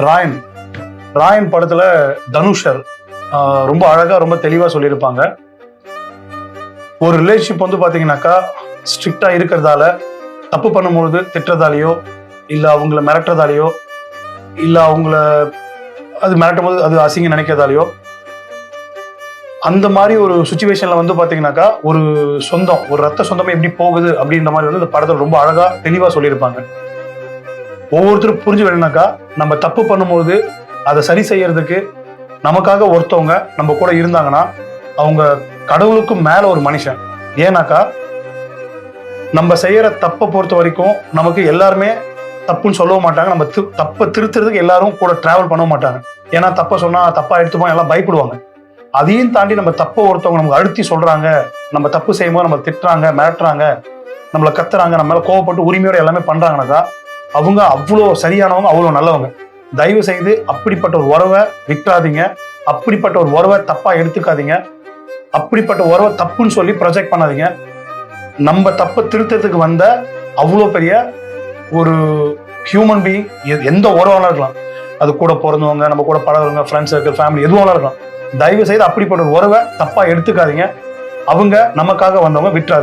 ராயன். ராயன் படத்துல தனுஷர் ஆஹ் ரொம்ப அழகா ரொம்ப தெளிவா சொல்லியிருப்பாங்க. ஒரு ரிலேஷன்ஷிப் வந்து பாத்தீங்கன்னாக்கா ஸ்ட்ரிக்டா இருக்கிறதால தப்பு பண்ணும்பொழுது திட்டுறதாலேயோ இல்ல அவங்கள மிரட்டுறதாலேயோ இல்ல அவங்கள அது மிரட்டும் போது அது அசிங்க நினைக்கிறதாலேயோ அந்த மாதிரி ஒரு சுச்சுவேஷன்ல வந்து பாத்தீங்கன்னாக்கா ஒரு சொந்தம் ஒரு ரத்த சொந்தமே எப்படி போகுது அப்படின்ற மாதிரி வந்து இந்த படத்தில் ரொம்ப அழகா தெளிவா சொல்லியிருப்பாங்க. ஒவ்வொருத்தரும் புரிஞ்சு வேணும்னாக்கா நம்ம தப்பு பண்ணும்போது அதை சரி செய்யறதுக்கு நமக்காக ஒருத்தவங்க நம்ம கூட இருந்தாங்கன்னா அவங்க கடவுளுக்கும் மேல ஒரு மனுஷன். ஏன்னாக்கா நம்ம செய்யற தப்பை பொறுத்த வரைக்கும் நமக்கு எல்லாருமே தப்புன்னு சொல்லவும் மாட்டாங்க. நம்ம தப்பை திருத்துறதுக்கு எல்லாரும் கூட டிராவல் பண்ண மாட்டாங்க. ஏன்னா தப்பை சொன்னா தப்பா எடுத்துப்போம் எல்லாம் பயப்படுவாங்க. அதையும் தாண்டி நம்ம தப்பை ஒருத்தவங்க நமக்கு அழுத்தி சொல்றாங்க. நம்ம தப்பு செய்யும்போது நம்ம திட்டுறாங்க மிரட்டுறாங்க நம்மளை கத்துறாங்க நம்ம மேல கோவப்பட்டு உரிமையோட எல்லாமே பண்றாங்கனாக்கா அவங்க அவ்வளோ சரியானவங்க அவ்வளோ நல்லவங்க. தயவு செய்து அப்படிப்பட்ட ஒரு உறவை விட்டுறாதீங்க. அப்படிப்பட்ட ஒரு உறவை தப்பா எடுத்துக்காதீங்க. அப்படிப்பட்ட உறவை தப்புன்னு சொல்லி ப்ரொஜெக்ட் பண்ணாதீங்க. நம்ம தப்பை திருத்தத்துக்கு வந்த அவ்வளோ பெரிய ஒரு ஹியூமன் பீயிங் எந்த உறவாலும் இருக்கலாம். அது கூட பிறந்தவங்க நம்ம கூட பழகிறவங்க ஃப்ரெண்ட்ஸ் சர்க்கிள் ஃபேமிலி எதுவாக இருக்கலாம். தயவு செய்து அப்படிப்பட்ட ஒரு உறவை தப்பா எடுத்துக்காதீங்க. அவங்க நமக்காக வந்தவங்க விட்டுறாது